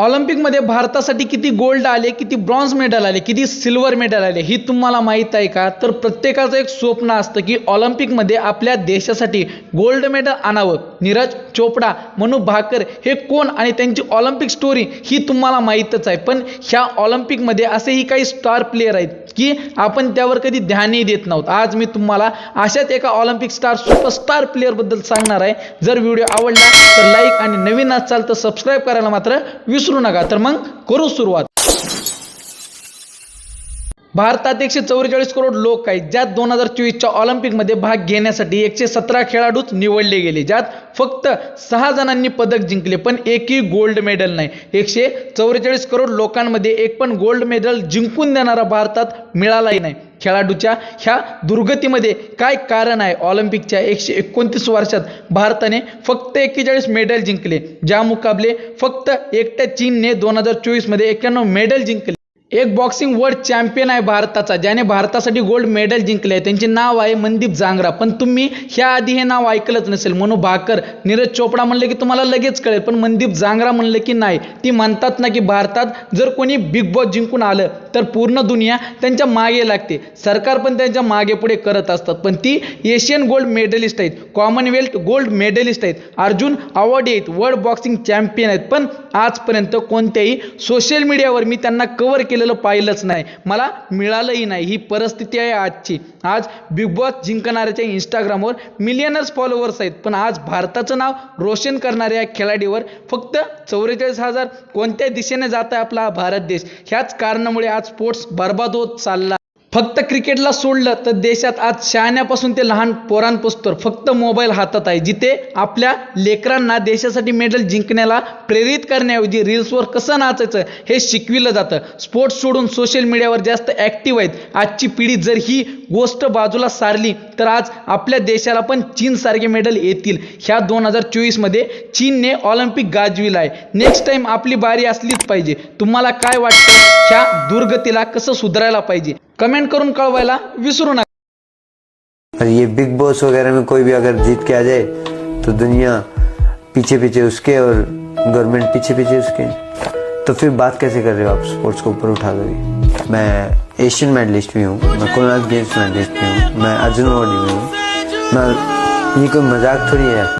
ऑलिम्पिकमध्ये भारतासाठी किती गोल्ड आले किती ब्रॉन्झ मेडल आले किती सिल्वर मेडल आले ही तुम्हाला माहीत आहे का? तर प्रत्येकाचं एक स्वप्न असतं की ऑलिम्पिकमध्ये आपल्या देशासाठी गोल्ड मेडल आणावं. नीरज चोपडा मनू भाकर हे कोण आणि त्यांची ऑलिम्पिक स्टोरी ही तुम्हाला माहीतच आहे. पण ह्या ऑलिम्पिकमध्ये असेही काही स्टार प्लेयर आहेत की आपण त्यावर कधी ध्यानही देत नव्हत. आज मी तुम्हाला अशाच एका ऑलिम्पिक स्टार सुपरस्टार प्लेअरबद्दल सांगणार आहे. जर व्हिडिओ आवडला तर लाईक आणि नवीन असाल तर सबस्क्राईब करायला मात्र विसरू नका. तर मग करू सुरुवात. भारतात एकशे चौवेचाळीस करोड लोक आहेत ज्यात दोन हजार चोवीसच्या ऑलिम्पिकमध्ये भाग घेण्यासाठी एकशे सतरा खेळाडूच निवडले गेले ज्यात फक्त सहा जणांनी पदक जिंकले पण एकही गोल्ड मेडल नाही. एकशे चौवेचाळीस करोड लोकांमध्ये एक पण गोल्ड मेडल जिंकून देणारा भारतात मिळालाही नाही. खेळाडूच्या ह्या दुर्गतीमध्ये काय कारण आहे? ऑलिम्पिकच्या एकशे एकोणतीस वर्षात भारताने फक्त एक्केचाळीस मेडल जिंकले ज्या मुकाबले फक्त एकट्या चीनने दोन हजार चोवीसमध्ये एक्क्याण्णव मेडल जिंकले. एक बॉक्सिंग वर्ल्ड चॅम्पियन आहे भारताचा ज्याने भारतासाठी गोल्ड मेडल जिंकले आहे त्यांचे नाव आहे मनदीप जांगरा. पण तुम्ही ह्या आधी हे नाव ऐकलंच नसेल. मनू भाकर नीरज चोपडा म्हणलं की तुम्हाला लगेच कळेल पण मनदीप जांगरा म्हणलं की नाही. ती म्हणतात ना की भारतात जर कोणी बिग बॉस जिंकून आलं तर पूर्ण दुनिया त्यांच्या मागे लागते. सरकार पण त्यांच्या मागे पुढे करत असतात. पण ती एशियन गोल्ड मेडलिस्ट आहेत. कॉमनवेल्थ गोल्ड मेडलिस्ट आहेत. अर्जुन अवॉर्ड आहेत वर्ल्ड बॉक्सिंग चॅम्पियन आहेत. पण आजपर्यंत कोणत्याही सोशल मीडियावर मी त्यांना कव्हर केलेलं पाहिलंच नाही. मला मिळालंही नाही. ही परिस्थिती आहे आजची. आज बिग बॉस जिंकणाऱ्याच्या इंस्टाग्रामवर मिलियनर्स फॉलोअर्स आहेत. पण आज भारताचं नाव रोशन करणाऱ्या खेळाडीवर फक्त चौवेचाळीस हजार कोणत्या दिशेने जात आहे आपला भारत देश. ह्याच कारणामुळे आज स्पोर्ट्स बर्बाद होत चालला. फक्त क्रिकेटला सोडलं तर देशात आज शहाण्यापासून ते लहान पोरांपासून फक्त मोबाईल हातात आहे. जिथे आपल्या लेकरांना देशासाठी मेडल जिंकण्याला प्रेरित करण्याऐवजी रील्सवर कसं नाचायचं हे शिकविलं जातं. स्पोर्ट्स सोडून सोशल मीडियावर जास्त ॲक्टिव्ह आहेत. आजची पिढी जर ही गोष्ट बाजूला सारली तर आज आपल्या देशाला पण चीनसारखे मेडल येतील. ह्या दोन हजार चोवीसमध्ये चीनने ऑलिम्पिक गाजविलं आहे. नेक्स्ट टाइम आपली बारी असलीच पाहिजे. तुम्हाला काय वाटतं? ह्या दुर्गतीला कसं सुधारायला पाहिजे? कमेंट करून कळवायला विसरू नका. और ये बिग बॉस वगैरह में कोई भी अगर जीत के आ जाए तो दुनिया पीछे पीछे उसके और गवर्नमेंट पीछे पीछे उसके। तो फिर बात कैसे कर रहे हो आप? स्पोर्ट्स को ऊपर उठा दोगे मैं एशियन मेडलिस्ट भी हूँ। मैं कोरोना गेम्स मेडलिस्ट भी हूँ। मैं अर्जुन अवॉर्ड भी हूँ। मैं ये कोई मज़ाक थोड़ी है?